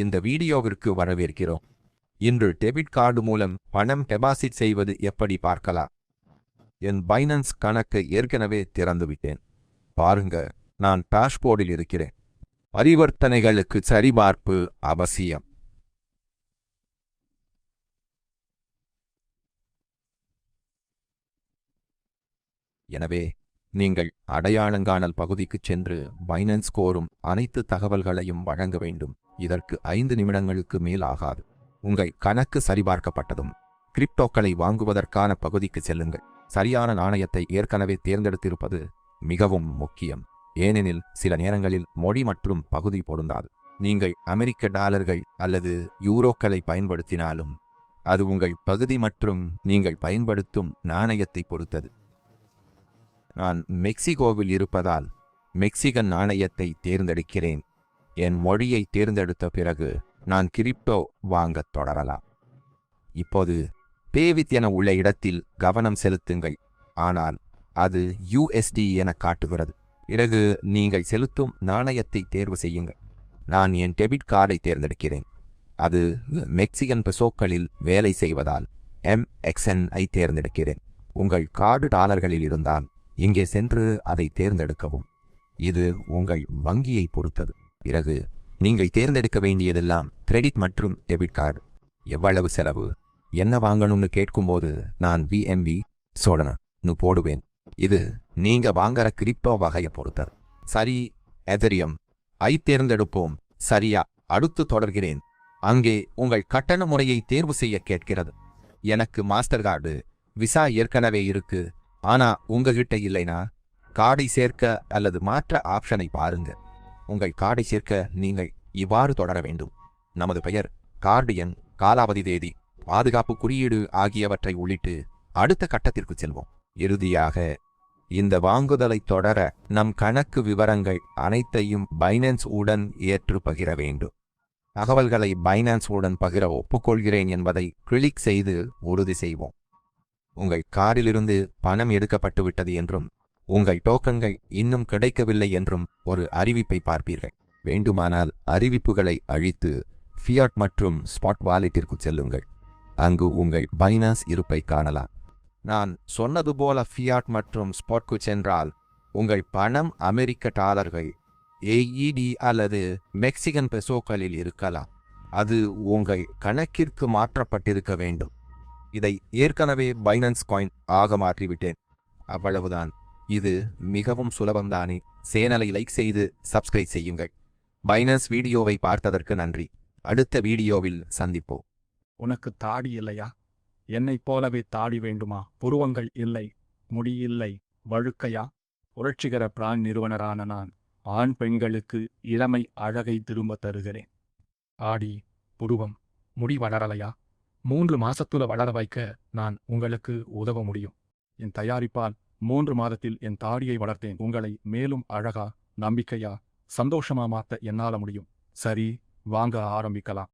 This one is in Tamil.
இந்த வீடியோவிற்கு வரவேற்கிறோம். இன்று டெபிட் கார்டு மூலம் பணம் டெபாசிட் செய்வது எப்படி பார்க்கலாம்? என் பைனான்ஸ் கணக்கை ஏற்கனவே திறந்துவிட்டேன். பாருங்க நான் பாஷ்போர்டில் இருக்கிறேன். பரிவர்த்தனைகளுக்கு சரிபார்ப்பு அவசியம். எனவே நீங்கள் அடையாளங்காணல் பகுதிக்குச் சென்று பைனான்ஸ் கோரும் அனைத்து தகவல்களையும் வழங்க வேண்டும். இதற்கு ஐந்து நிமிடங்களுக்கு மேல் ஆகாது. உங்கள் கணக்கு சரிபார்க்கப்பட்டதும் கிரிப்டோக்களை வாங்குவதற்கான பகுதிக்கு செல்லுங்கள். சரியான நாணயத்தை ஏற்கனவே தேர்ந்தெடுத்திருப்பது மிகவும் முக்கியம். ஏனெனில் சில நேரங்களில் மொழி மற்றும் பகுதி பொருந்தாது. நீங்கள் அமெரிக்க டாலர்கள் அல்லது யூரோக்களை பயன்படுத்தினாலும் அது உங்கள் பகுதி மற்றும் நீங்கள் பயன்படுத்தும் நாணயத்தை பொறுத்தது. நான் மெக்சிகோவில் இருப்பதால் மெக்சிகன் நாணயத்தை தேர்ந்தெடுக்கிறேன். என் மொழியை தேர்ந்தெடுத்த பிறகு நான் கிரிப்டோ வாங்கத் தொடரலாம். இப்போது பேவித் என உள்ள இடத்தில் கவனம் செலுத்துங்கள். ஆனால் அது யூஎஸ்டி என காட்டுகிறது. பிறகு நீங்கள் செலுத்தும் நாணயத்தை தேர்வு செய்யுங்கள். நான் என் டெபிட் கார்டை தேர்ந்தெடுக்கிறேன். அது மெக்சிகன் பெசோக்களில் வேலை செய்வதால் எம் ஐ தேர்ந்தெடுக்கிறேன். உங்கள் கார்டு டாலர்களில் இருந்தால் இங்கே சென்று அதை தேர்ந்தெடுக்கவும். இது உங்கள் வங்கியை பொறுத்தது. பிறகு நீங்கள் தேர்ந்தெடுக்க வேண்டியதெல்லாம் கிரெடிட் மற்றும் டெபிட் கார்டு எவ்வளவு செலவு? என்ன வாங்கணும்னு கேட்கும்போது நான் விஎம்பி சோழனு போடுவேன். இது நீங்க வாங்குற கிரிப்டோ வகையை பொறுத்தது. சரி எதரியம். ஐ தேர்ந்தெடுப்போம். சரியா அடுத்து தொடர்கிறேன். அங்கே உங்கள் கட்டண முறையை தேர்வு செய்ய கேட்கிறது. எனக்கு மாஸ்டர் கார்டு விசா ஏற்கனவே இருக்கு. ஆனா உங்ககிட்ட இல்லைனா கார்டை சேர்க்க அல்லது மாற்ற ஆப்ஷனை பாருங்க. உங்கள் கார்டை சேர்க்க நீங்கள் இவ்வாறு தொடர வேண்டும். நமது பெயர் கார்டு எண் காலாவதி தேதி பாதுகாப்பு குறியீடு ஆகியவற்றை உள்ளிட்டு அடுத்த கட்டத்திற்கு செல்வோம். இறுதியாக இந்த வாங்குதலை தொடர நம் கணக்கு விவரங்கள் அனைத்தையும் பைனான்ஸ் உடன் ஏற்று பகிர வேண்டும். தகவல்களை பைனான்ஸ் உடன் பகிர ஒப்புக்கொள்கிறேன் என்பதை கிளிக் செய்து உறுதி செய்வோம். உங்கள் காரிலிருந்து பணம் எடுக்கப்பட்டு விட்டது என்றும் உங்கள் டோக்கன்கள் இன்னும் கிடைக்கவில்லை என்றும் ஒரு அறிவிப்பை பார்ப்பீர்கள். வேண்டுமானால் அறிவிப்புகளை அழித்து ஃபியாட் மற்றும் ஸ்பாட் வாலெட்டிற்கு செல்லுங்கள். அங்கு உங்கள் பைனாஸ் இருப்பை காணலாம். நான் சொன்னது போல ஃபியாட் மற்றும் ஸ்பாட்க்கு சென்றால் உங்கள் பணம் அமெரிக்க டாலர்கள் ஏஇடி அல்லது மெக்சிகன் பெசோக்களில் இருக்கலாம். அது உங்கள் கணக்கிற்கு மாற்றப்பட்டிருக்க வேண்டும். இதை ஏற்கனவே பைனான்ஸ் காயின் ஆக மாற்றிவிட்டேன். அவ்வளவுதான். இது மிகவும் சுலபம்தானே சேனலை லைக் செய்து சப்ஸ்கிரைப் செய்யுங்கள். பைனஸ் வீடியோவை பார்த்ததற்கு நன்றி. அடுத்த வீடியோவில் சந்திப்போம். உனக்கு தாடி இல்லையா? என்னைப் போலவே தாடி வேண்டுமா? புருவங்கள் இல்லை. முடி இல்லை. வழுக்கையா? புரட்சிகர பிரான் நிறுவனரான நான் ஆண் பெண்களுக்கு இளமை அழகை திரும்ப தருகிறேன். ஆடி புருவம் முடி வளரலையா? மூன்று மாசத்துல வளர வைக்க நான் உங்களுக்கு உதவ முடியும். என் தயாரிப்பால் மூன்று மாதத்தில் என் தாடியை வளர்த்தேன். உங்களை மேலும் அழகா நம்பிக்கையா சந்தோஷமா மாத்த என்னால முடியும். சரி வாங்க ஆரம்பிக்கலாம்.